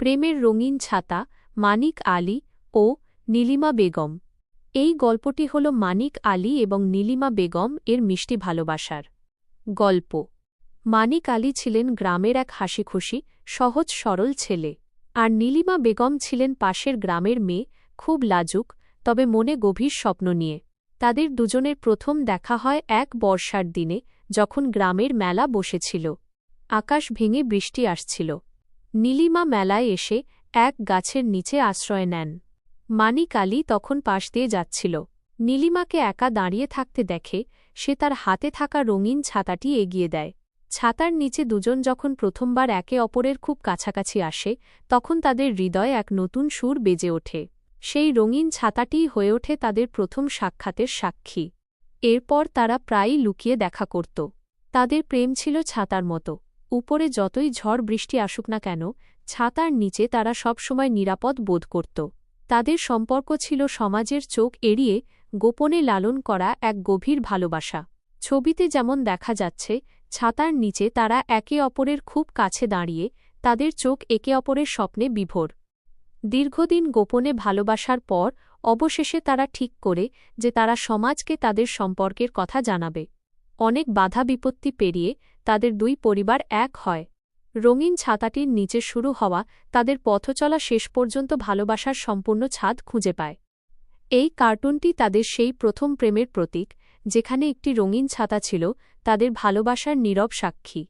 প্রেমের রঙিন ছাতা, মানিক আলী ও নীলিমা বেগম। এই গল্পটি হল মানিক আলী এবং নীলিমা বেগম এর মিষ্টি ভালোবাসার গল্প। মানিক আলী ছিলেন গ্রামের এক হাসিখুশি, সহজ সরল ছেলে। আর নীলিমা বেগম ছিলেন পাশের গ্রামের মেয়ে, খুব লাজুক, তবে মনে গভীর স্বপ্ন নিয়ে। তাদের দুজনের প্রথম দেখা হয় এক বর্ষার দিনে, যখন গ্রামের মেলা বসেছিল। আকাশ ভেঙে বৃষ্টি আসছিল। নীলিমা মেলায় এসে এক গাছের নিচে আশ্রয় নেন। মানিক আলী তখন পাশ দিয়ে যাচ্ছিল। নীলিমাকে একা দাঁড়িয়ে থাকতে দেখে সে তার হাতে থাকা রঙিন ছাতাটি এগিয়ে দেয়। ছাতার নিচে দুজন যখন প্রথমবার একে অপরের খুব কাছাকাছি আসে, তখন তাদের হৃদয়ে এক নতুন সুর বেজে ওঠে। সেই রঙিন ছাতাটিই হয়ে ওঠে তাদের প্রথম সাক্ষাতের সাক্ষী। এরপর তারা প্রায়ই লুকিয়ে দেখা করত। তাদের প্রেম ছিল ছাতার মতো। উপরে যতই ঝড় বৃষ্টি আসুক না কেন, ছাতার নিচে তারা সবসময় নিরাপদ বোধ করত। তাদের সম্পর্ক ছিল সমাজের চোখ এড়িয়ে, গোপনে লালন করা এক গভীর ভালোবাসা। ছবিতে যেমন দেখা যাচ্ছে, ছাতার নিচে তারা একে অপরের খুব কাছে দাঁড়িয়ে, তাদের চোখ একে অপরের স্বপ্নে বিভোর। দীর্ঘদিন গোপনে ভালোবাসার পর, অবশেষে তারা ঠিক করে যে তারা সমাজকে তাদের সম্পর্কের কথা জানাবে। অনেক বাধা বিপত্তি পেরিয়ে তাদের দুই পরিবার এক হয়। রঙিন ছাতাটির নিচে শুরু হওয়া তাদের পথচলা শেষ পর্যন্ত ভালোবাসার সম্পূর্ণ ছাদ খুঁজে পায়। এই কার্টুনটি তাদের সেই প্রথম প্রেমের প্রতীক, যেখানে একটি রঙিন ছাতা ছিল তাদের ভালোবাসার নীরব সাক্ষী।